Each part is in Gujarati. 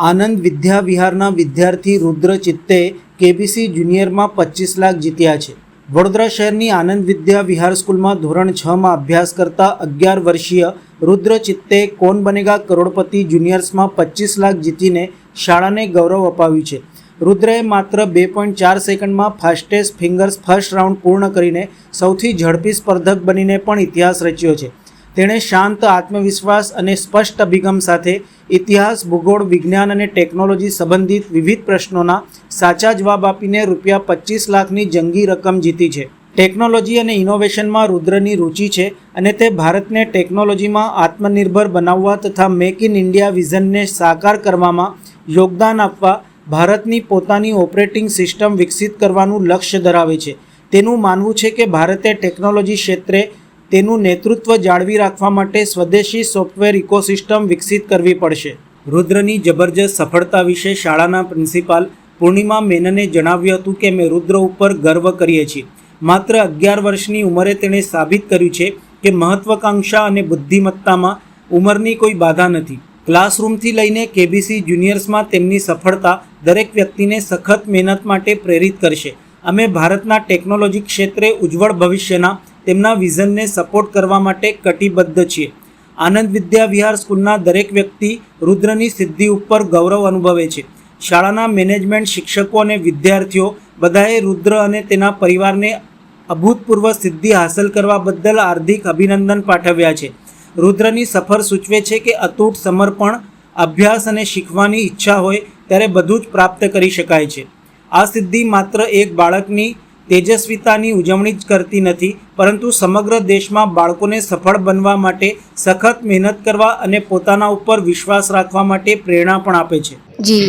આનંદ વિદ્યા વિહારના વિદ્યાર્થી રુદ્ર ચિત્તે કેબીસી જુનિયરમાં પચીસ લાખ જીત્યા છે. વડોદરા શહેરની આનંદ વિદ્યા વિહાર સ્કૂલમાં ધોરણ છમાં અભ્યાસ કરતા અગિયાર વર્ષીય રુદ્ર ચિત્તે કોન બનેગા કરોડપતિ જુનિયર્સમાં પચીસ લાખ જીતીને શાળાને ગૌરવ અપાવ્યું છે. રુદ્રએ માત્ર બે પોઈન્ટ ચાર સેકન્ડમાં ફાસ્ટેસ્ટ ફિંગર્સ ફર્સ્ટ રાઉન્ડ પૂર્ણ કરીને સૌથી ઝડપી સ્પર્ધક બનીને પણ ઇતિહાસ રચ્યો છે. તેણે શાંત આત્મવિશ્વાસ અને સ્પષ્ટ અભિગમ સાથે ઇતિહાસ, ભૂગોળ, વિજ્ઞાન અને ટેકનોલોજી સંબંધિત વિવિધ પ્રશ્નોના સાચા જવાબ આપીને રૂપિયા પચીસ લાખની જંગી રકમ જીતી છે. ટેકનોલોજી અને ઇનોવેશનમાં રુદ્રની રુચિ છે અને તે ભારતને ટેકનોલોજીમાં આત્મનિર્ભર બનાવવા તથા મેક ઇન ઇન્ડિયા વિઝનને સાકાર કરવામાં યોગદાન આપવા ભારતની પોતાની ઓપરેટિંગ સિસ્ટમ વિકસિત કરવાનું લક્ષ્ય ધરાવે છે. તેનું માનવું છે કે ભારતે ટેકનોલોજી ક્ષેત્રે તેનું નેતૃત્વ જાળવી રાખવા માટે સ્વદેશી સોફ્ટવેર ઇકોસિસ્ટમ વિકસિત કરવી પડશે. રુદ્રની જબરજસ્ત સફળતા વિશે શાળાના પ્રિન્સિપાલ પૂર્ણિમા મેનને જણાવ્યું હતું કે, અમે રુદ્ર ઉપર ગર્વ કરીએ છીએ. માત્ર અગિયાર વર્ષની ઉંમરે તેણે સાબિત કર્યું છે કે મહત્વાકાંક્ષા અને બુદ્ધિમત્તામાં ઉંમરની કોઈ બાધા નથી. ક્લાસરૂમથી લઈને કેબીસી જુનિયર્સમાં તેમની સફળતા દરેક વ્યક્તિને સખત મહેનત માટે પ્રેરિત કરશે. અમે ભારતના ટેકનોલોજી ક્ષેત્રે ઉજ્જવળ ભવિષ્યના તેમના વિઝનને સપોર્ટ કરવા માટે કટિબદ્ધ છીએ. આનંદ વિદ્યા વિહાર સ્કૂલના દરેક વ્યક્તિ રુદ્રની સિદ્ધિ ઉપર ગૌરવ અનુભવે છે. શાળાના મેનેજમેન્ટ શિક્ષકો અને વિદ્યાર્થીઓ બધાએ રુદ્ર અને તેના પરિવારને અભૂતપૂર્વ સિદ્ધિ હાંસલ કરવા બદલ હાર્દિક અભિનંદન પાઠવ્યા છે. રુદ્રની સફર સૂચવે છે કે અતૂટ સમર્પણ, અભ્યાસ અને શીખવાની ઈચ્છા હોય ત્યારે બધું જ પ્રાપ્ત કરી શકાય છે. આ સિદ્ધિ માત્ર એક બાળકની તેજસ્વીતાની ઉજવણી જ કરતી નથી, પરંતુ સમગ્ર દેશમાં બાળકોને સફળ બનવા માટે, સખત મહેનત કરવા અને પોતાના ઉપર વિશ્વાસ રાખવા માટે પ્રેરણા પણ આપે છે. જી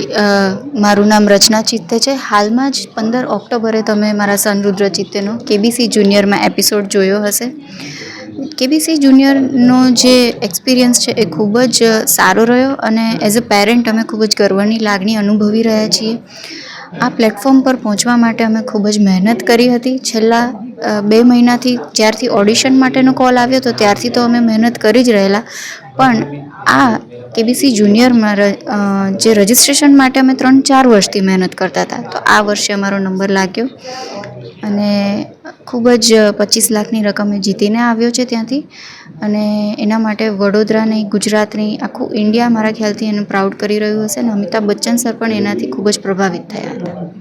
મારું નામ રચના ચિત્તે છે. હાલમાં જ પંદર ઓક્ટોબરે તમે મારા સન રુદ્ર ચિત્તેનો કેબીસી જુનિયરમાં એપિસોડ જોયો હશે. કેબીસી જુનિયરનો જે એક્સપિરિયન્સ છે એ ખૂબ જ સારો રહ્યો અને એઝ અ પેરેન્ટ અમે ખૂબ જ ગર્વની લાગણી અનુભવી રહ્યા છીએ. આ પ્લેટફોર્મ પર પહોંચવા માટે અમે ખૂબ જ મહેનત કરી હતી. છેલ્લા બે મહિનાથી જ્યારથી ઓડિશન માટેનો કોલ આવ્યો તો ત્યારથી તો અમે મહેનત કરી જ રહેલા. પણ આ કેબીસી જુનિયરમાં જે રજિસ્ટ્રેશન માટે અમે ત્રણ ચાર વર્ષથી મહેનત કરતા હતા. તો આ વર્ષે અમારો નંબર લાગ્યો. અને ખૂબ જ પચીસ લાખની રકમ જીતીને આવ્યો છે ત્યાંથી. અને એના માટે વડોદરા નહીં ગુજરાતની, આખું ઇન્ડિયા મારા ખ્યાલથી એને પ્રાઉડ કરી રહ્યું હશે. અને અમિતાભ બચ્ચન સર પણ એનાથી ખૂબ જ પ્રભાવિત થયા હતા.